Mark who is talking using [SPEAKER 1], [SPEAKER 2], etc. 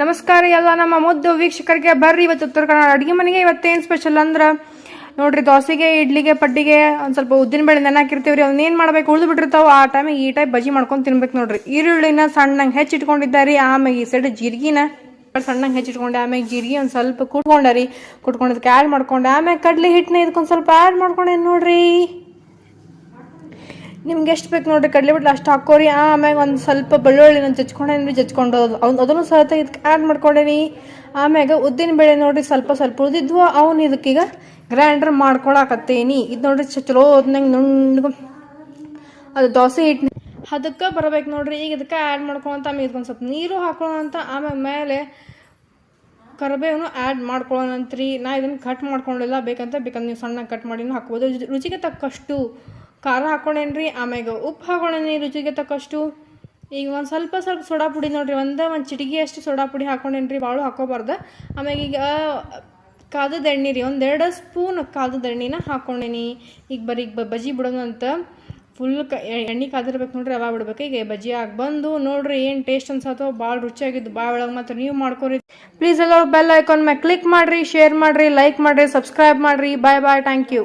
[SPEAKER 1] ನಮಸ್ಕಾರ ಎಲ್ಲ ನಮ್ಮ ಮುದ್ದು ವೀಕ್ಷಕರಿಗೆ ಬರ್ರಿ ಇವತ್ತು ಉತ್ತರ ಕನ್ನಡ ಅಡುಗೆ ಮನೆಗೆ. ಇವತ್ತೇನು ಸ್ಪೆಷಲ್ ಅಂದ್ರೆ? ನೋಡ್ರಿ, ದೋಸೆಗೆ, ಇಡ್ಲಿಗೆ, ಪಡ್ಡಿಗೆ ಒಂದು ಸ್ವಲ್ಪ ಉದ್ದಿನ ಬೇಳೆ ನೆನೆ ಹಾಕಿರ್ತೀವ್ರಿ ಅವ್ನ ಏನು ಮಾಡ್ಬೇಕು ಉಳಿದು ಬಿಟ್ಟಿರ್ತಾವ ಆ ಟೈಮಿಗೆ ಈ ಟೈಪ್ ಬಜ್ಜಿ ಮಾಡ್ಕೊಂಡು ತಿನ್ಬೇಕು ನೋಡ್ರಿ. ಈರುಳ್ಳಿನ ಸಣ್ಣಂಗೆ ಹೆಚ್ಚಿಟ್ಕೊಂಡಿದ್ದಾರೆ ಆಮೇಲೆ ಈ ಸೈಡ್ ಜೀರಿಗೆನ ಸಣ್ಣಂಗೆ ಹೆಚ್ಚಿಟ್ಕೊಂಡೆ ಆಮೇಲೆ ಜೀರಿಗೆ ಒಂದು ಸ್ವಲ್ಪ ಕುಟ್ಕೊಂಡರಿ. ಕುಟ್ಕೊಂಡದಕ್ಕೆ ಆ್ಯಡ್ ಮಾಡ್ಕೊಂಡೆ ಆಮೇಲೆ ಕಡ್ಲೆ ಹಿಟ್ಟನ್ನ ಇದಕ್ಕೊಂದು ಸ್ವಲ್ಪ ಆ್ಯಡ್ ಮಾಡ್ಕೊಂಡೆ ನೋಡ್ರಿ. ನಿಮ್ಗೆ ಎಷ್ಟು ಬೇಕು ನೋಡ್ರಿ, ಕಡಲೆ ಬಿಟ್ಟು ಅಷ್ಟು ಹಾಕೋರಿ, ಆಮ್ಯಾಗ ಒಂದು ಸ್ವಲ್ಪ ಬೆಳ್ಳುಳ್ಳಿ ನಾನು ಜಚ್ಕೊಂಡೇನಿ ಜಚ್ಕೊಂಡು ಅವ್ನು ಅದನ್ನು ಸಹಿತ ಇದಕ್ಕೆ ಆ್ಯಡ್ ಮಾಡ್ಕೊಂಡೇನಿ ಆಮ್ಯಾಗ ಉದ್ದಿನ ಬೇಳೆ ನೋಡ್ರಿ, ಸ್ವಲ್ಪ ಸ್ವಲ್ಪ ಉಳಿದಿದ್ವು, ಅವ್ನು ಇದಕ್ಕೀಗ ಗ್ರೈಂಡರ್ ಮಾಡ್ಕೊಳಕತ್ತೇನಿ. ಇದು ನೋಡ್ರಿ ಚಲೋ ಅದ್ನಂಗೆ ನುಣ್ಣಗೆ ಅದು ದೋಸೆ ಹಿಟ್ಟು ಅದಕ್ಕೆ ಬರಬೇಕು ನೋಡ್ರಿ, ಈಗ ಇದಕ್ಕೆ ಆ್ಯಡ್ ಮಾಡ್ಕೊಳಂತ ಆಮೇಲೆ ಸ್ವಲ್ಪ ನೀರು ಹಾಕೊಳ್ಳೋಂತ ಆಮೇಲೆ ಮೇಲೆ ಕರಿಬೇವನು ಆ್ಯಡ್ ಮಾಡ್ಕೊಳ್ಳೋಣಂತ್ರಿ ನಾ ಇದನ್ನು ಕಟ್ ಮಾಡ್ಕೊಂಡಿಲ್ಲ, ಬೇಕಂತ ಬೇಕಂದ್ರೆ ನೀವು ಸಣ್ಣ ಕಟ್ ಮಾಡಿನೂ ಹಾಕ್ಬೋದು. ರುಚಿ- ರುಚಿಗೆ ತಕ್ಕಷ್ಟು ಖಾರ ಹಾಕೊಂಡೇನ್ರಿ? ಆಮ್ಯಾಗ ಉಪ್ಪು ಹಾಕೊಂಡೇನಿ ರುಚಿಗೆ ತಕ್ಕಷ್ಟು? ಈಗ ಒಂದು ಸ್ವಲ್ಪ ಸ್ವಲ್ಪ ಸೋಡಾ ಪುಡಿ ನೋಡಿರಿ, ಒಂದು ಒಂದು ಚಿಟಿಗೆ ಅಷ್ಟು ಸೋಡಾ ಪುಡಿ ಹಾಕೊಂಡೇನ್ರಿ ಭಾಳ ಹಾಕೋಬಾರ್ದು. ಆಮ್ಯಾಗ ಈಗ ಕಾದದ ಎಣ್ಣೆ ರೀ ಒಂದೆರಡು ಸ್ಪೂನ್ ಕಾದದ ಎಣ್ಣೆನ ಹಾಕೊಂಡೇನಿ. ಈಗ ಬರೀ ಈಗ ಬಜ್ಜಿ ಬಿಡೋದಂತ ಫುಲ್ ಕ ಎಣ್ಣೆ ಕಾದಿರ್ಬೇಕು ನೋಡ್ರಿ ಅವಾಗ ಬಿಡ್ಬೇಕು. ಈಗ ಬಜ್ಜಿ ಆಗಿ ಬಂದು ನೋಡ್ರಿ ಏನು ಟೇಸ್ಟ್ ಅನ್ಸತ್ತೋ ಭಾಳ ರುಚಿಯಾಗಿದ್ದು ಭಾಳ ಒಳಗೆ ಮಾತ್ರ ನೀವು ಮಾಡ್ಕೊರಿ. ಪ್ಲೀಸ್ ಎಲ್ಲ ಬೆಲ್ ಐಕಾನ್ ಮೇಲೆ ಕ್ಲಿಕ್ ಮಾಡಿರಿ ಶೇರ್ ಮಾಡಿರಿ ಲೈಕ್ ಮಾಡಿರಿ ಸಬ್ಸ್ಕ್ರೈಬ್ ಮಾಡಿರಿ. Bye bye thank you